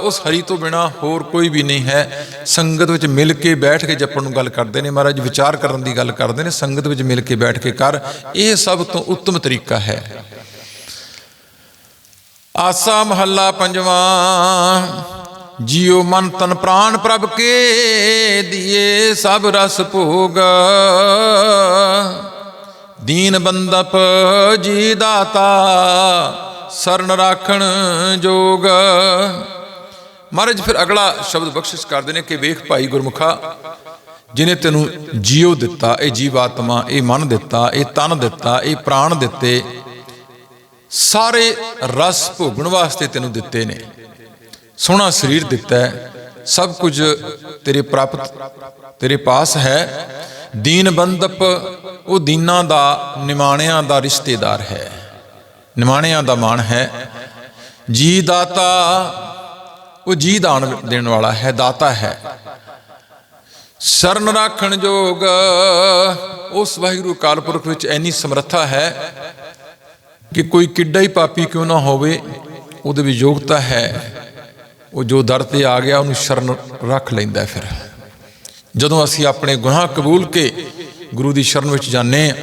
ਉਸ ਹਰੀ ਤੋਂ ਬਿਨਾ ਹੋਰ ਕੋਈ ਵੀ ਨਹੀਂ ਹੈ। ਸੰਗਤ ਵਿੱਚ ਮਿਲ ਕੇ ਬੈਠ ਕੇ ਜਪਣ ਨੂੰ ਗੱਲ ਕਰਦੇ ਨੇ ਮਹਾਰਾਜ, ਵਿਚਾਰ ਕਰਨ ਦੀ ਗੱਲ ਕਰਦੇ ਨੇ। ਸੰਗਤ ਵਿੱਚ ਮਿਲ ਕੇ ਬੈਠ ਕੇ ਕਰ। ਇਹ ਸਭ ਤੋਂ ਉੱਤਮ ਤਰੀਕਾ ਹੈ। ਆਸਾ ਮਹੱਲਾ ਪੰਜਵਾਂ, ਜਿਉ ਮਨ ਤਨ ਪ੍ਰਾਨ ਪ੍ਰਭ ਕੇ ਦੀਏ ਸਭ ਰਸ ਭੋਗ। ਦੀਨ ਬੰਦਪ ਜੀ ਦਾਤਾ, ਸਰਨ ਰਾਖਣ ਜੋਗ। ਮਹਾਰਾਜ, ਫਿਰ ਅਗਲਾ ਸ਼ਬਦ ਬਖਸ਼ਿਸ਼ ਕਰਦੇ ਨੇ ਕਿ ਵੇਖ ਭਾਈ ਗੁਰਮੁਖਾ, ਜਿਨੇ ਤੈਨੂੰ ਜੀਉ ਦਿੱਤਾ, ਇਹ ਜੀਵਾਤਮਾ, ਇਹ ਮਨ ਦਿੱਤਾ, ਇਹ ਤਨ ਦਿੱਤਾ, ਇਹ ਪ੍ਰਾਣ ਦਿੱਤੇ ਸਾਰੇ ਰਸ ਭੋਗਣ ਵਾਸਤੇ ਤੈਨੂੰ ਦਿੱਤੇ ਨੇ। ਸੋਹਣਾ ਸਰੀਰ ਦਿੱਤਾ ਹੈ। ਸਭ ਕੁਝ ਤੇਰੇ ਪ੍ਰਾਪਤ, ਤੇਰੇ ਪਾਸ ਹੈ। ਦੀਨ ਬੰਦਪ ਉਹ ਦੀਨਾਂ ਦਾ, ਨਿਮਾਣਿਆਂ ਦਾ ਰਿਸ਼ਤੇਦਾਰ ਹੈ। ਨਿਮਾਣਿਆਂ ਦਾ ਮਾਣ ਹੈ। ਜੀ ਦਾਤਾ, ਉਹ ਜੀ ਦਾਨ ਦੇਣ ਵਾਲਾ ਹੈ, ਦਾਤਾ ਹੈ। ਸ਼ਰਨ ਰੱਖਣ ਜੋਗ, ਉਸ ਵਾਹਿਗੁਰੂ ਕਾਲਪੁਰਖ ਵਿੱਚ ਐਨੀ ਸਮਰੱਥਾ ਹੈ ਕਿ ਕੋਈ ਕਿੱਡਾ ਹੀ ਪਾਪੀ ਕਿਉਂ ਨਾ ਹੋਵੇ, ਉਹਦੇ ਵਿੱਚ ਯੋਗਤਾ ਹੈ। ਉਹ ਜੋ ਦਰ ਤੇ ਆ ਗਿਆ, ਉਹਨੂੰ ਸ਼ਰਨ ਰੱਖ ਲੈਂਦਾ ਫਿਰ। ਜਦੋਂ ਅਸੀਂ ਆਪਣੇ ਗੁਨਾਹ ਕਬੂਲ ਕੇ ਗੁਰੂ ਦੀ ਸ਼ਰਨ ਵਿੱਚ ਜਾਂਦੇ ਹਾਂ,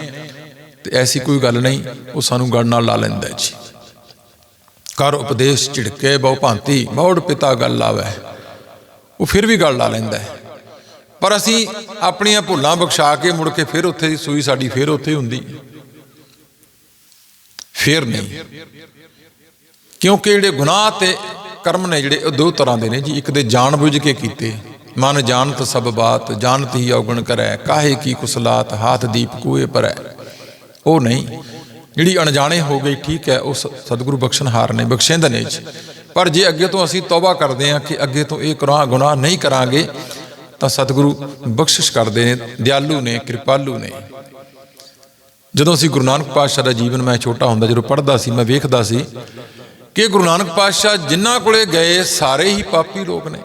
ਤੇ ਐਸੀ ਕੋਈ ਗੱਲ ਨਹੀਂ, ਉਹ ਸਾਨੂੰ ਗੜ ਨਾਲ ਲਾ ਲੈਂਦਾ ਜੀ। ਕਰ ਉਪਦੇਸ਼ ਝਿੜਕੇ, ਬਹੁ ਭਾਂਤੀ ਬਹੁੜ ਪਿਤਾ ਗੱਲ ਲਾਵੇ। ਉਹ ਫਿਰ ਵੀ ਗੱਲ ਲਾ ਲੈਂਦਾ ਪਰ ਅਸੀਂ ਆਪਣੀਆਂ ਭੁੱਲਾਂ ਬਖਸ਼ਾ ਕੇ ਮੁੜ ਕੇ ਫਿਰ ਉੱਥੇ ਦੀ ਸੂਈ ਸਾਡੀ ਫਿਰ ਉੱਥੇ ਹੀ ਹੁੰਦੀ। ਫਿਰ ਨਹੀਂ। ਕਿਉਂਕਿ ਜਿਹੜੇ ਗੁਨਾਹ ਤੇ ਕਰਮ ਨੇ ਜਿਹੜੇ, ਉਹ ਦੋ ਤਰ੍ਹਾਂ ਦੇ ਨੇ ਜੀ। ਇੱਕ ਦੇ ਜਾਣ ਬੁੱਝ ਕੇ ਕੀਤੇ। ਮਨ ਜਾਣਤ ਸਭ ਬਾਤ, ਜਾਣਤ ਹੀ ਔਗਣ ਕਰੈ। ਕਾਹੇ ਕੀ ਕੁਸਲਾਤ, ਹਾਥ ਦੀਪ ਕੂਏ ਪਰੈ। ਉਹ ਨਹੀਂ। ਜਿਹੜੀ ਅਣਜਾਣੇ ਹੋ ਗਈ, ਠੀਕ ਹੈ, ਉਹ ਸਤਿਗੁਰੂ ਬਖਸ਼ਣਹਾਰ ਨੇ, ਬਖਸ਼ਿੰਦ ਨੇ ਜੀ। ਪਰ ਜੇ ਅੱਗੇ ਤੋਂ ਅਸੀਂ ਤੌਬਾ ਕਰਦੇ ਹਾਂ ਕਿ ਅੱਗੇ ਤੋਂ ਇਹ ਗੁਨਾਹ ਗੁਨਾਹ ਨਹੀਂ ਕਰਾਂਗੇ, ਤਾਂ ਸਤਿਗੁਰੂ ਬਖਸ਼ਿਸ਼ ਕਰਦੇ ਨੇ, ਦਿਆਲੂ ਨੇ, ਕਿਰਪਾਲੂ ਨੇ। ਜਦੋਂ ਅਸੀਂ ਗੁਰੂ ਨਾਨਕ ਪਾਤਸ਼ਾਹ ਦਾ ਜੀਵਨ ਮੈਂ ਛੋਟਾ ਹੁੰਦਾ, ਜਦੋਂ ਪੜ੍ਹਦਾ ਸੀ, ਮੈਂ ਵੇਖਦਾ ਸੀ ਕਿ ਗੁਰੂ ਨਾਨਕ ਪਾਤਸ਼ਾਹ ਜਿਨ੍ਹਾਂ ਕੋਲੇ ਗਏ, ਸਾਰੇ ਹੀ ਪਾਪੀ ਲੋਕ ਨੇ।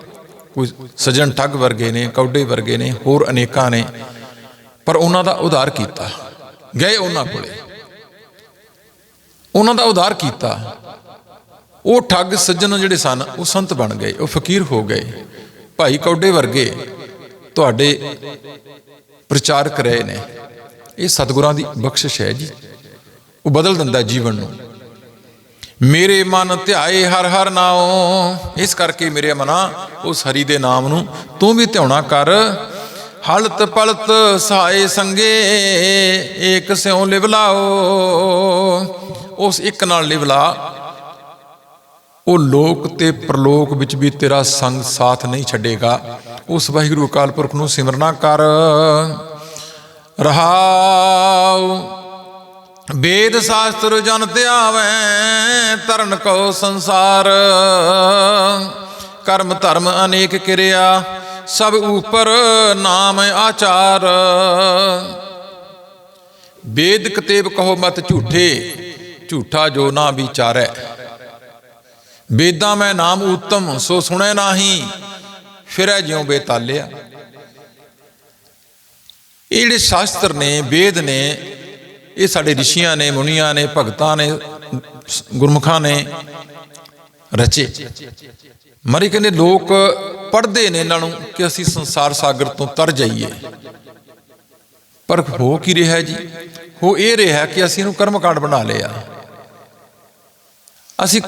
ਕੋਈ ਸਜਣ ਠੱਗ ਵਰਗੇ ਨੇ, ਕੌਡੇ ਵਰਗੇ ਨੇ, ਹੋਰ ਅਨੇਕਾਂ ਨੇ, ਪਰ ਉਹਨਾਂ ਦਾ ਉਧਾਰ ਕੀਤਾ। ਗਏ ਉਹਨਾਂ ਕੋਲੇ। ਉਹਨਾਂ ਦਾ ਉਧਾਰ ਕੀਤਾ। ਉਹ ਠੱਗ ਸੱਜਣ ਜਿਹੜੇ ਸਨ, ਉਹ ਸੰਤ ਬਣ ਗਏ, ਉਹ ਫਕੀਰ ਹੋ ਗਏ। ਭਾਈ ਕੌਡੇ ਵਰਗੇ ਤੁਹਾਡੇ ਪ੍ਰਚਾਰਕ ਰਹੇ ਨੇ। ਇਹ ਸਤਿਗੁਰਾਂ ਦੀ ਬਖਸ਼ਿਸ਼ ਹੈ ਜੀ। ਉਹ ਬਦਲ ਦਿੰਦਾ ਜੀਵਨ ਨੂੰ। ਮੇਰੇ ਮਨ ਧਿਆਏ ਹਰ ਹਰ ਨਾਉ। ਇਸ ਕਰਕੇ ਮੇਰੇ ਮਨਾ ਉਸ ਹਰੀ ਦੇ ਨਾਮ ਨੂੰ ਤੂੰ ਵੀ ਧਿਆਉਣਾ ਕਰ। ਹਲਤ ਪਲਤ ਸਹਾਏ ਸੰਗੇ, ਏਕ ਸਿਉ ਲਿਵਲਾਓ ਉਸ ਇੱਕ ਨਾਲ ਲਿਵਲਾ ਉਹ ਲੋਕ ਤੇ ਪ੍ਰਲੋਕ ਵਿੱਚ ਵੀ ਤੇਰਾ ਸੰਗ ਸਾਥ ਨਹੀਂ ਛੱਡੇਗਾ। ਉਸ ਵਾਹਿਗੁਰੂ ਅਕਾਲ ਪੁਰਖ ਨੂੰ ਸਿਮਰਨਾ ਕਰ। ਰਹਾਉ। ਵੇਦ ਸ਼ਾਸਤਰ ਜਨ ਧਿਆਵੈ ਤਰਨ ਕੋ ਸੰਸਾਰ। ਕਰਮ ਧਰਮ ਅਨੇਕ ਕਿਰਿਆ, ਸਭ ਉਪਰ ਨਾਮ ਆਚਾਰ। ਵੇਦ ਕਤੇਬ ਕਹੋ ਮਤ ਝੂਠੇ, ਝੂਠਾ ਜੋ ਨਾ ਵਿਚਾਰੈ। ਵੇਦਾਂ ਮੈਂ ਨਾਮ ਉਤਮ, ਸੋ ਸੁਣੈ ਨਾਹੀ, ਫਿਰੈ ਜਿਉ ਬੇਤਾਲਿਆ। ਇਹ ਜਿਹੜੇ ਸ਼ਾਸਤਰ ਨੇ, ਵੇਦ ਨੇ, ਇਹ ਸਾਡੇ ਰਿਸ਼ੀਆਂ ਨੇ, ਮੁਨੀਆਂ ਨੇ, ਭਗਤਾਂ ਨੇ, ਗੁਰਮੁਖਾਂ ਨੇ ਰਚੇ। ਮਰੀ ਕਹਿੰਦੇ ਲੋਕ ਪੜ੍ਹਦੇ ਨੇ ਇਹਨਾਂ ਨੂੰ ਕਿ ਅਸੀਂ ਸੰਸਾਰ ਸਾਗਰ ਤੋਂ ਤਰ ਜਾਈਏ। ਪਰ ਹੋ ਕੀ ਰਿਹਾ ਜੀ? ਹੋ ਇਹ ਰਿਹਾ ਕਿ ਅਸੀਂ ਇਹਨੂੰ ਕਰਮ ਕਾਂਡ ਬਣਾ ਲਿਆ। ਅਸੀਂ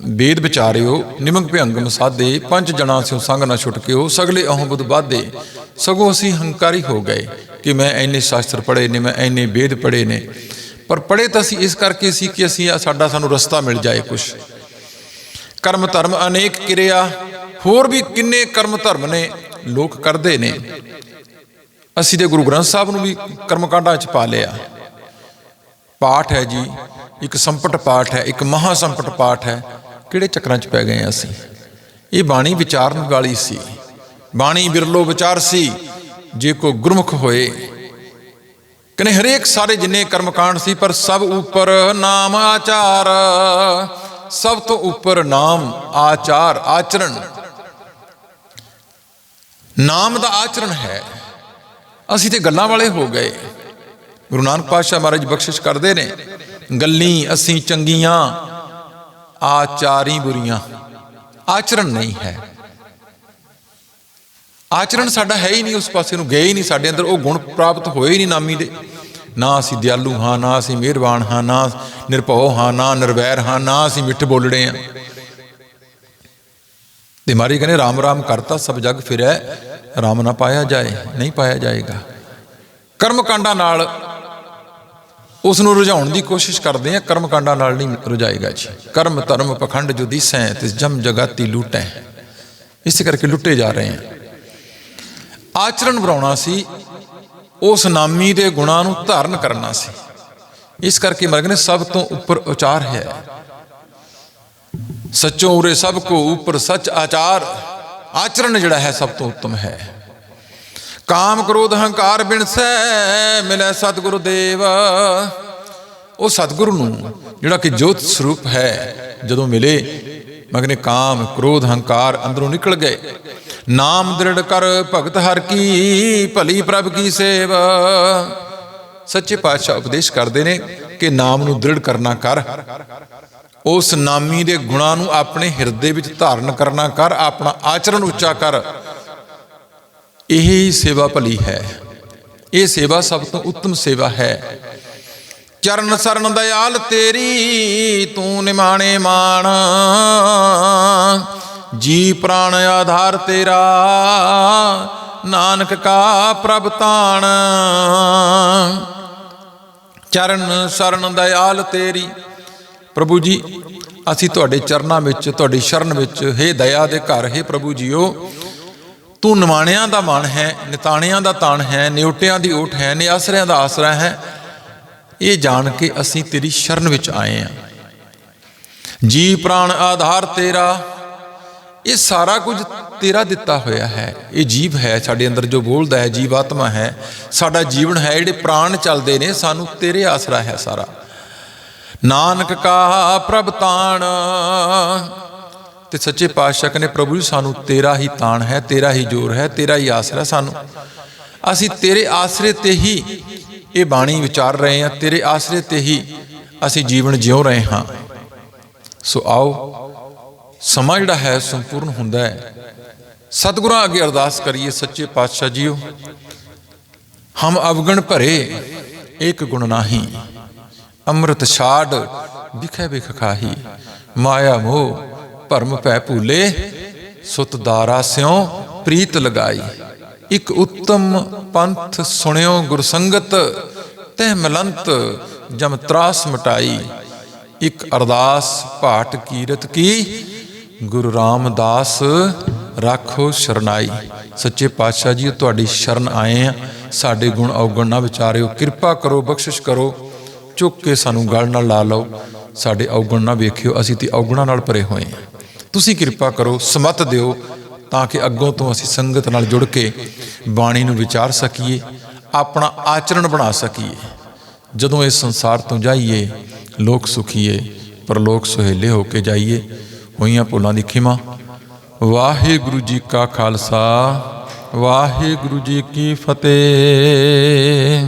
ਵੇਦ ਵਿਚਾਰਿਓ, ਨਿਮਕ ਭਿਅੰਗਮ ਸਾਧੇ ਪੰਜ ਜਣਾ ਸਿਉ ਸੰਗ ਨਾ ਛੁਟਕਿਓ ਸਗਲੇ ਅਹੰ ਬੁੱਧ ਬਾਧੇ ਸਗੋਂ ਅਸੀਂ ਹੰਕਾਰੀ ਹੋ ਗਏ ਕਿ ਮੈਂ ਐਨੇ ਸ਼ਾਸਤਰ ਪੜ੍ਹੇ ਨੇ, ਮੈਂ ਐਨੇ ਵੇਦ ਪੜ੍ਹੇ ਨੇ। ਪਰ ਪੜ੍ਹੇ ਤਾਂ ਅਸੀਂ ਇਸ ਕਰਕੇ ਸੀ ਕਿ ਅਸੀਂ ਸਾਡਾ ਸਾਨੂੰ ਰਸਤਾ ਮਿਲ ਜਾਏ ਕੁਛ। ਕਰਮ ਧਰਮ ਅਨੇਕ ਕਿਰਿਆ, ਹੋਰ ਵੀ ਕਿੰਨੇ ਕਰਮ ਧਰਮ ਨੇ, ਲੋਕ ਕਰਦੇ ਨੇ। ਅਸੀਂ ਤੇ ਗੁਰੂ ਗ੍ਰੰਥ ਸਾਹਿਬ ਨੂੰ ਵੀ ਕਰਮਕਾਂਡਾਂ 'ਚ ਪਾ ਲਿਆ। ਪਾਠ ਹੈ ਜੀ। ਇੱਕ ਸੰਪਟ ਪਾਠ ਹੈ, ਇੱਕ ਮਹਾ ਸੰਪਟ ਪਾਠ ਹੈ, ਕਿਹੜੇ ਚੱਕਰਾਂ 'ਚ ਪੈ ਗਏ ਹਾਂ ਅਸੀਂ? ਇਹ ਬਾਣੀ ਵਿਚਾਰਨ ਵਾਲੀ ਸੀ। ਬਾਣੀ ਬਿਰਲੋ ਵਿਚਾਰਸੀ ਜੇ ਕੋ ਗੁਰਮੁਖ ਹੋਏ। ਕਹਿੰਦੇ ਹਰੇਕ ਸਾਰੇ ਜਿੰਨੇ ਕਰਮਕਾਂਡ ਸੀ, ਪਰ ਸਭ ਉੱਪਰ ਨਾਮ ਆਚਾਰ। ਸਭ ਤੋਂ ਉੱਪਰ ਨਾਮ ਆਚਾਰ, ਆਚਰਣ। ਨਾਮ ਦਾ ਆਚਰਣ ਹੈ। ਅਸੀਂ ਤੇ ਗੱਲਾਂ ਵਾਲੇ ਹੋ ਗਏ। ਗੁਰੂ ਨਾਨਕ ਪਾਤਸ਼ਾਹ ਮਹਾਰਾਜ ਬਖਸ਼ਿਸ਼ ਕਰਦੇ ਨੇ। ਗੱਲੀ ਅਸੀਂ ਚੰਗੀਆਂ, ਆਚਾਰੀ ਬੁਰੀਆਂ। ਆਚਰਣ ਨਹੀਂ ਹੈ। ਆਚਰਣ ਸਾਡਾ ਹੈ ਹੀ ਨਹੀਂ, ਉਸ ਪਾਸੇ ਨੂੰ ਗਏ ਹੀ ਨਹੀਂ ਸਾਡੇ ਅੰਦਰ, ਉਹ ਗੁਣ ਪ੍ਰਾਪਤ ਹੋਏ ਹੀ ਨਹੀਂ ਨਾਮੀ ਦੇ। ਨਾ ਅਸੀਂ ਦਿਆਲੂ ਹਾਂ, ਨਾ ਅਸੀਂ ਮਿਹਰਬਾਨ ਹਾਂ, ਨਾ ਨਿਰਭਉ ਹਾਂ, ਨਾ ਨਿਰਵੈਰ ਹਾਂ, ਨਾ ਅਸੀਂ ਮਿੱਠ ਬੋਲੜੇ ਹਾਂ। ਤੇ ਮਾਰੀ ਕਹਿੰਦੇ, ਰਾਮ ਰਾਮ ਕਰਤਾ, ਸਭ ਜਗ ਫਿਰੈ, ਰਾਮ ਨਾ ਪਾਇਆ ਜਾਏ, ਨਹੀਂ ਪਾਇਆ ਜਾਏਗਾ। ਕਰਮ ਕਾਂਡਾਂ ਨਾਲ ਉਸ ਨੂੰ ਰੁਝਾਉਣ ਦੀ ਕੋਸ਼ਿਸ਼ ਕਰਦੇ ਆ ਕਰਮ ਕਾਂਡਾਂ ਨਾਲ ਨਹੀਂ ਰੁਝਾਏਗਾ ਜੀ। ਕਰਮ, ਧਰਮ, ਪਖੰਡ ਜੋ ਦਿਸੈ ਤੇ ਜਮ ਜਗਾਤੀ ਲੂਟੈ। ਇਸੇ ਕਰਕੇ ਲੁੱਟੇ ਜਾ ਰਹੇ ਆ ਆਚਰਣ ਬਣਾਉਣਾ ਸੀ। ਉਸ ਨਾਮੀ ਦੇ ਗੁਣਾਂ ਨੂੰ ਧਾਰਨ ਕਰਨਾ ਸੀ। ਇਸ ਕਰਕੇ ਮਰਗ ਨੇ ਸਭ ਤੋਂ ਉੱਪਰ ਉਚਾਰ ਹੈ। ਸੱਚੋਂ ਉਰੇ ਸਭ ਕੋ ਉੱਪਰ ਸੱਚ ਆਚਾਰ। ਆਚਰਣ ਜਿਹੜਾ ਹੈ ਸਭ ਤੋਂ ਉੱਤਮ ਹੈ। ਕਾਮ ਕ੍ਰੋਧ ਹੰਕਾਰ ਬਿਨਸੈ ਮਿਲੈ ਸਤਿਗੁਰੂ ਦੇਵ। ਉਹ ਸਤਿਗੁਰੂ ਨੂੰ ਜਿਹੜਾ ਕਿ ਜੋਤ ਸਰੂਪ ਹੈ, ਜਦੋਂ ਮਿਲੇ ਮਗਨੇ ਕਾਮ ਕ੍ਰੋਧ ਹੰਕਾਰ ਅੰਦਰੋਂ ਨਿਕਲ ਗਏ। ਨਾਮ ਦ੍ਰਿੜ ਕਰ ਭਗਤ ਹਰ ਕੀ, ਭਲੀ ਪ੍ਰਭ ਕੀ ਸੇਵ। ਸੱਚੇ ਪਾਤਸ਼ਾਹ ਉਪਦੇਸ਼ ਕਰਦੇ ਨੇ ਕਿ ਨਾਮ ਨੂੰ ਦ੍ਰਿੜ ਕਰਨਾ ਕਰ। ਉਸ ਨਾਮੀ ਦੇ ਗੁਣਾਂ ਨੂੰ ਆਪਣੇ ਹਿਰਦੇ ਵਿੱਚ ਧਾਰਨ ਕਰਨਾ ਕਰ, ਆਪਣਾ ਆਚਰਣ ਉੱਚਾ ਕਰ। ਇਹ ਹੀ ਸੇਵਾ ਭਲੀ ਹੈ। ਇਹ ਸੇਵਾ ਸਭ ਤੋਂ ਉੱਤਮ ਸੇਵਾ ਹੈ। ਚਰਨ ਸਰਨ ਦਇਆਲ ਤੇਰੀ, ਤੂੰ ਨਿਮਾਣੇ ਮਾਣ। ਜੀ ਪ੍ਰਾਣ ਆਧਾਰ ਤੇਰਾ, ਨਾਨਕ ਕਾ ਪ੍ਰਭ ਤਾਣ। ਚਰਨ ਸਰਨ ਦਇਆਲ ਤੇਰੀ। ਪ੍ਰਭੂ ਜੀ, ਅਸੀਂ ਤੁਹਾਡੇ ਚਰਨਾਂ ਵਿੱਚ, ਤੁਹਾਡੀ ਸ਼ਰਨ ਵਿੱਚ, ਹੇ ਦਇਆ ਦੇ ਘਰ, ਹੇ ਪ੍ਰਭੂ ਜੀਓ ਤੂੰ ਨਿਮਾਣਿਆਂ ਦਾ ਮਨ ਹੈ, ਨਿਤਾਣਿਆਂ ਦਾ ਤਾਣ ਹੈ, ਨਿਉਟਿਆਂ ਦੀ ਓਟ ਹੈ, ਨਿਆਸਰਿਆਂ ਦਾ ਆਸਰਾ ਹੈ। ਇਹ ਜਾਣ ਕੇ ਅਸੀਂ ਤੇਰੀ ਸ਼ਰਨ ਵਿੱਚ ਆਏ ਹਾਂ ਜੀ ਪ੍ਰਾਣ ਆਧਾਰ ਤੇਰਾ, ਇਹ ਸਾਰਾ ਕੁਝ ਤੇਰਾ ਦਿੱਤਾ ਹੋਇਆ ਹੈ। ਇਹ ਜੀਵ ਹੈ, ਸਾਡੇ ਅੰਦਰ ਜੋ ਬੋਲਦਾ ਹੈ ਜੀਵ ਆਤਮਾ ਹੈ। ਸਾਡਾ ਜੀਵਨ ਹੈ, ਜਿਹੜੇ ਪ੍ਰਾਣ ਚੱਲਦੇ ਨੇ, ਸਾਨੂੰ ਤੇਰੇ ਆਸਰਾ ਹੈ ਸਾਰਾ। ਨਾਨਕ ਕਾ ਪ੍ਰਭ ਤਾਣ ਤੇ ਸੱਚੇ ਪਾਤਸ਼ਾਹ ਕਹਿੰਦੇ, ਪ੍ਰਭੂ ਜੀ, ਸਾਨੂੰ ਤੇਰਾ ਹੀ ਤਾਣ ਹੈ, ਤੇਰਾ ਹੀ ਜੋਰ ਹੈ, ਤੇਰਾ ਹੀ ਆਸਰਾ ਸਾਨੂੰ। ਅਸੀਂ ਤੇਰੇ ਆਸਰੇ ਤੇ ਹੀ ਇਹ ਬਾਣੀ ਵਿਚਾਰ ਰਹੇ ਹਾਂ, ਤੇਰੇ ਆਸਰੇ ਤੇ ਹੀ ਅਸੀਂ ਜੀਵਨ ਜਿਉ ਰਹੇ ਹਾਂ। ਸੋ ਆਓ, ਸਮਾਂ ਜਿਹੜਾ ਹੈ ਸੰਪੂਰਨ ਹੁੰਦਾ ਹੈ। ਸਤਿਗੁਰਾਂ ਅੱਗੇ ਅਰਦਾਸ ਕਰੀਏ, ਸੱਚੇ ਪਾਤਸ਼ਾਹ ਜੀਓ, ਹਮ ਅਵਗਣ ਭਰੇ ਇੱਕ ਗੁਣ ਨਾਹੀ, ਅੰਮ੍ਰਿਤ ਛਾੜ, ਵਿਖੇ ਵਿਖ ਖਾਹੀ, ਮਾਇਆ ਮੋਹ ਭਰਮ ਭੈ ਭੂਲੇ, ਸੁਤ ਦਾਰਾ ਸਿਉ ਪ੍ਰੀਤ ਲਗਾਈ। ਇੱਕ ਉੱਤਮ ਪੰਥ ਸੁਣਿਓ ਗੁਰਸੰਗਤ ਤਹਿ ਮਲੰਤ ਜਮ ਤਰਾਸ ਮਟਾਈ। ਇੱਕ ਅਰਦਾਸ ਭਾਟ ਕੀਰਤ ਕੀ, ਗੁਰੂ ਰਾਮਦਾਸ ਰੱਖੋ ਸ਼ਰਨਾਈ। ਸੱਚੇ ਪਾਤਸ਼ਾਹ ਜੀ, ਤੁਹਾਡੀ ਸ਼ਰਨ ਆਏ ਆ। ਸਾਡੇ ਗੁਣ ਔਗਣ ਨਾ ਵਿਚਾਰਿਓ, ਕਿਰਪਾ ਕਰੋ, ਬਖਸ਼ਿਸ਼ ਕਰੋ। ਚੁੱਕ ਕੇ ਸਾਨੂੰ ਗਲ ਨਾਲ ਲਾ ਲਓ। ਸਾਡੇ ਔਗਣ ਨਾ ਵੇਖਿਓ, ਅਸੀਂ ਤੇ ਔਗਣਾਂ ਨਾਲ ਭਰੇ ਹੋਏ ਹਾਂ ਤੁਸੀਂ ਕਿਰਪਾ ਕਰੋ, ਸਮਤ ਦਿਓ, ਤਾਂ ਕਿ ਅੱਗੋਂ ਤੋਂ ਅਸੀਂ ਸੰਗਤ ਨਾਲ ਜੁੜ ਕੇ ਬਾਣੀ ਨੂੰ ਵਿਚਾਰ ਸਕੀਏ, ਆਪਣਾ ਆਚਰਣ ਬਣਾ ਸਕੀਏ। ਜਦੋਂ ਇਸ ਸੰਸਾਰ ਤੋਂ ਜਾਈਏ, ਲੋਕ ਸੁਖੀਏ, ਪਰਲੋਕ ਸੁਹੇਲੇ ਹੋ ਕੇ ਜਾਈਏ, ਹੋਈਆਂ ਭੁੱਲਾਂ ਦੀ ਖਿਮਾ। ਵਾਹਿਗੁਰੂ ਜੀ ਕਾ ਖਾਲਸਾ, ਵਾਹਿਗੁਰੂ ਜੀ ਕੀ ਫਤਿਹ।